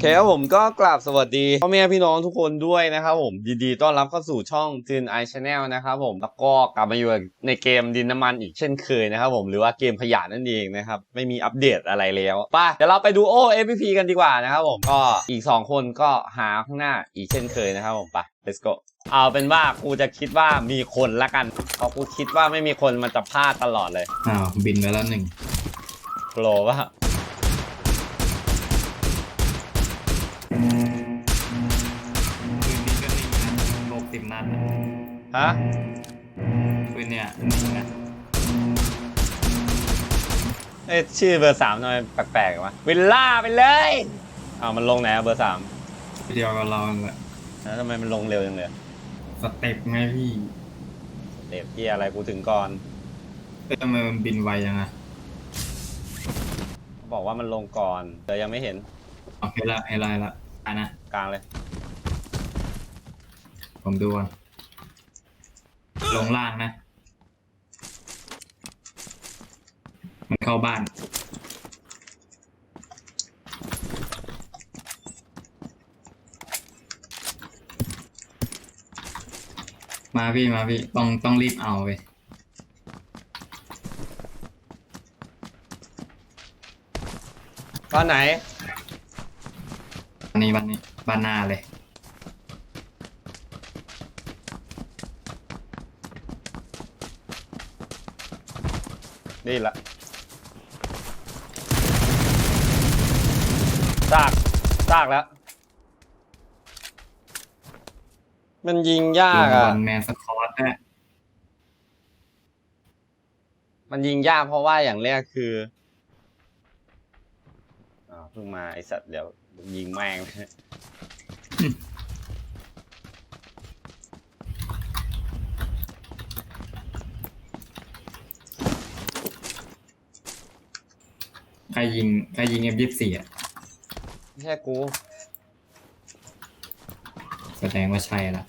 เคครับผมก็กราบสวัสดีพ่อแม่พี่น้องทุกคนด้วยนะครับผมยินดีต้อนรับเข้าสู่ช่อง t ืนไอชาแนลนะครับผมแล้วก็กลับมาอยู่ในเกมดินน้ำมันอีกเช่นเคยนะครับผมหรือว่าเกมขยะนั่นเองนะครับไม่มีอัปเดตอะไรแล้วไป่ะเดี๋ยวเราไปดูโอ FPP กันดีกว่านะครับผมก็อีก 2 คนก็หาข้างหน้าอีกเช่นเคยนะครับผมไป let's go เอาเป็นว่ากูจะคิดว่ามีคนละกันเพราะกูคิดว่าไม่มีคนมันจะพลาดตลอดเลยอ้าวบินไปแล้วหนึ่งโปรว่า ฮะปืนเนี่ยนิ่งนะเอ้ยชื่อเบอร์สามทำไมแปลกๆวะวิลล่าไปเลยอ้าวมันลงไหนอะเบอร์สามเดียวกับเราแหละแล้วทำไมมันลงเร็วจังเลยสเต็ปไงพี่เด็กที่อะไรกูถึงก่อนเอ้ยทำไมมันบินไวยังไงเขาบอกว่ามันลงก่อนแต่ยังไม่เห็นโอเคละเฮไลละอะนะกลางเลย ผมดูก่อน ลงล่างนะ มันเข้าบ้าน มาพี่มาพี่ต้องต้องรีบเอาไปตอนไหนวันนี้วันนี้บ้านหน้าเลย นี่ละซากซากแล้ว มันยิงยากอะ วันแมนสคอตนะมันยิงยากเพราะว่าอย่างแรกคืออ้าวเพิ่งมาไอสัตว์เดี๋ยวยิงแม่ง รยิงใครยิงเอ็มยี่สี่อะไม่ใช่กู แสดงว่าใช่ละ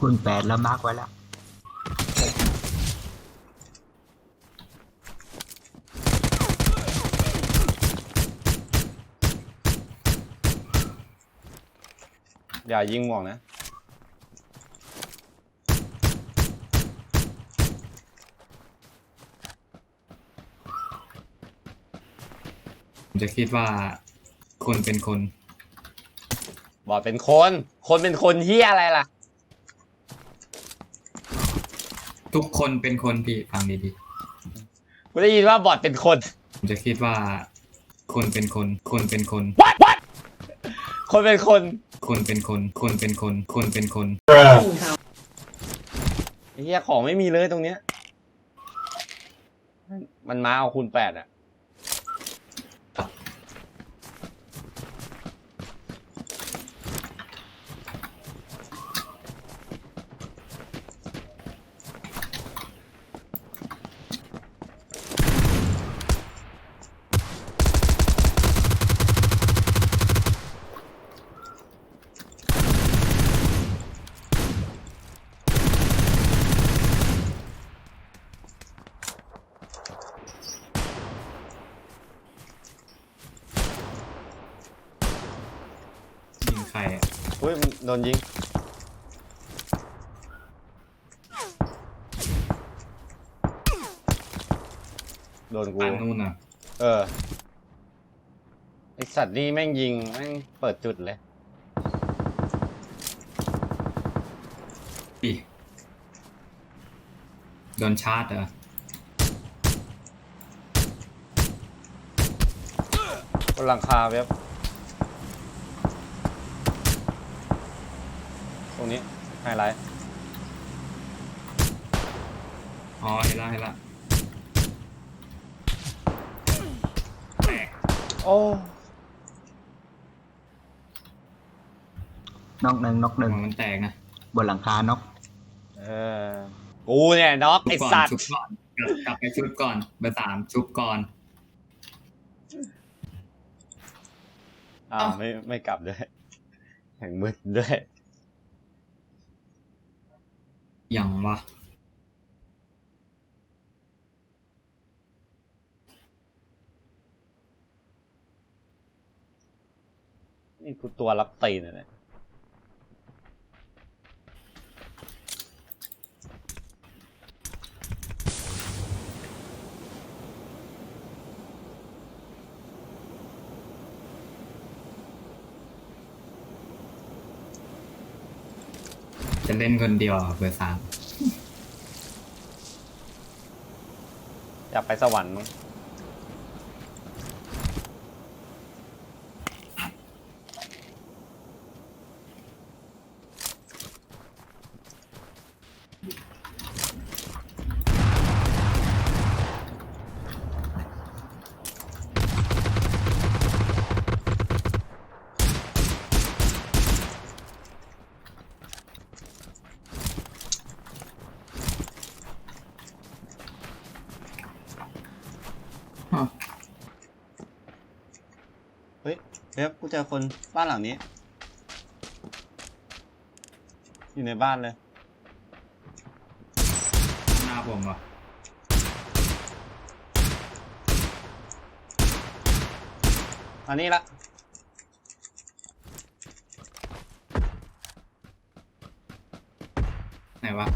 คุณแปดแล้วมาร์กไว้แล้วอย่ายิงหมวกนะ จะคิดว่าคนเป็นคน บอดเป็นคน คนเป็นคนเฮียอะไรล่ะ ทุกคนเป็นคนพี่ฟังดีกูได้ยินว่าบอดเป็นคน ๆผมจะคิดว่า คนเป็นคน คนเป็นคน คนเป็นคนคนเป็นคน คนเป็นคน คนเป็นคน ไอ้เฮียของไม่มีเลยตรงเนี้ย มันมาเอาคูณแปดอะ รอะอุ้ยมันโดนยิงโดนกูบ้านนู่นอะเออไอสัตว์นี่แม่งยิงแม่งเปิดจุดเลยพี่โดนชาร์จเหรอบนหลังคาเว็บ รงนี้ไฮไลท์อ๋อเห็นละเห็นละแตกโอ้นอกหนึ่งนอกหหันึ่งวมันแตกนะบนหลังคานกเออกูเนี่ยน็อกไอชุบก่อนสัตว์ชุบก่อนกลับกลับไปชุบก่อนเบอร์สามชุบก่อนอ้าวไม่ไม่กลับด้วยแห่งมืดด้วย อย่างวะนี่คือตัวรับตีนเลย จะเล่นคนเดียวอะเบอร์สาม อยากไปสวรรค์มั้ง ฮะ เฮ้ยเฮ้ยกูเจอคนบ้านหลังนี้ อยู่ในบ้านเลย หน้าผมเหรออันนี้ละไหนวะ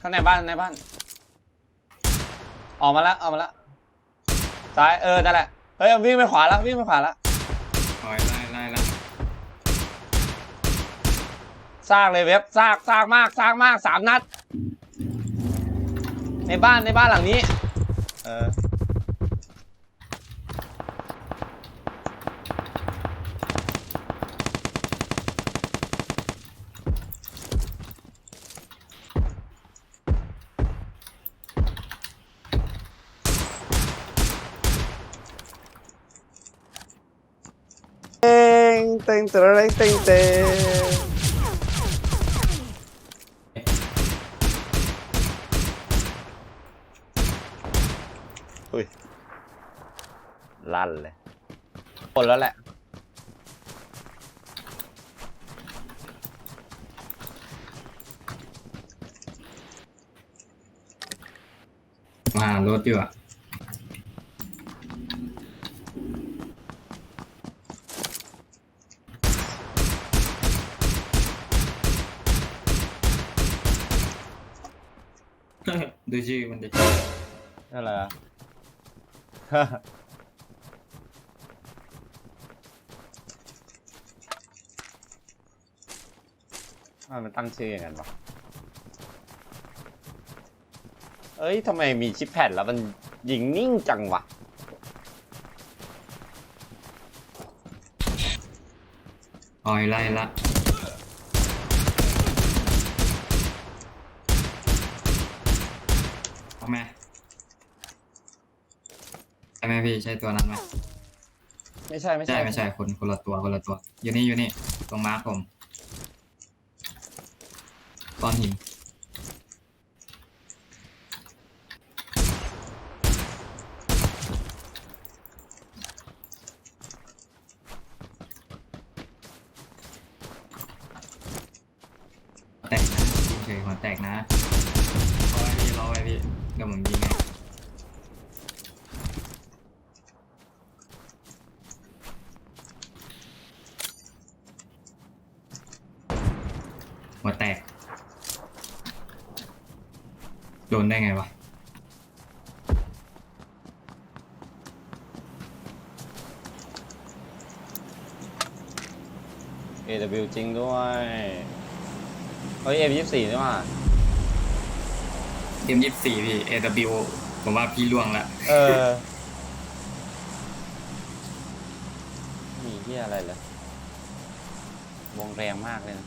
ข้างในบ้านในบ้าน ออกมาแล้วออกมาแล้วซ้ายเออนั่นแหละเฮ้ยวิ่งไปขวาแล้ววิ่งไปขวาแล้ว คอยไล่ไล่ไล่ ซากเลยเว็บซากซากมากซากมากสามนัด ในบ้านในบ้านหลังนี้ เออเต็งเต็งเต็งเต็งเต็งอุ้ย ลั่นเลย หมดแล้วแหละ มารถอยู่อะดูชื่อมันดินั่นแหละ ทำไมมันตั้งชื่ออย่างนั้นวะเอ้ยทำไมมีชิปแพดแล้วมันยิงนิ่งจังวะคอยไล่ละเอาไหมใช่ไหมพี่ใช่ตัวนั้นไหมไม่ใช่ไม่ใช่ใช่ ไม่ใช่คนคนละตัวคนละตัว อยู่นี่อยู่นี่ ตรงมาร์คผม ก้อนหินแตกนะยิงเฉยหัวแตกนะรอไว้พี่รอไว้พี่เดี๋ยวผมยิงให้หัวแตก โดนได้ไงวะเอ AW จริงด้วย เฮ้ย M24 นี่ว่าเอ็มยี่สี่พี่ AW ผมว่าพี่ล่วงละเออ มีเฮียอะไรเหรอวงแรงมากเลยนะ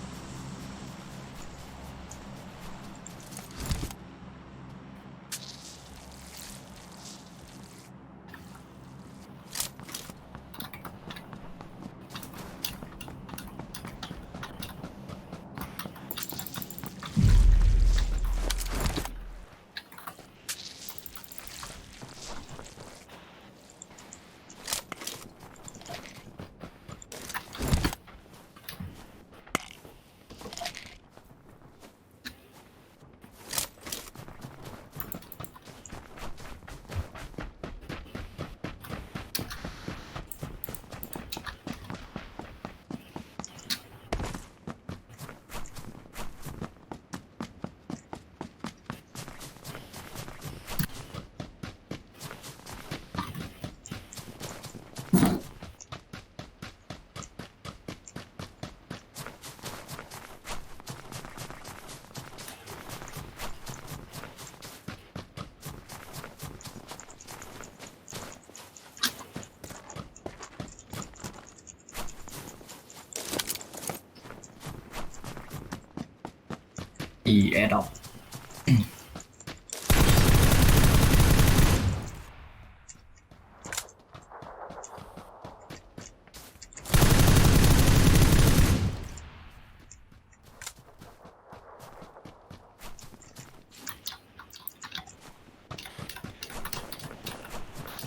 อีแอดอป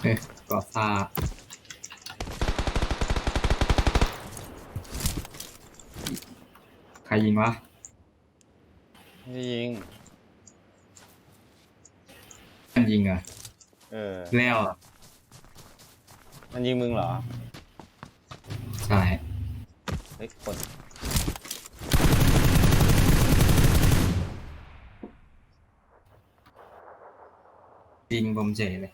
เอ๊ะกอซ่าใครยิงวะ ไม่ได้ยิง มันยิงเหรอะเออ แล้วอะมันยิงมึงเหรอ ใช่เฮ้ยคนยิงผมเฉยเลย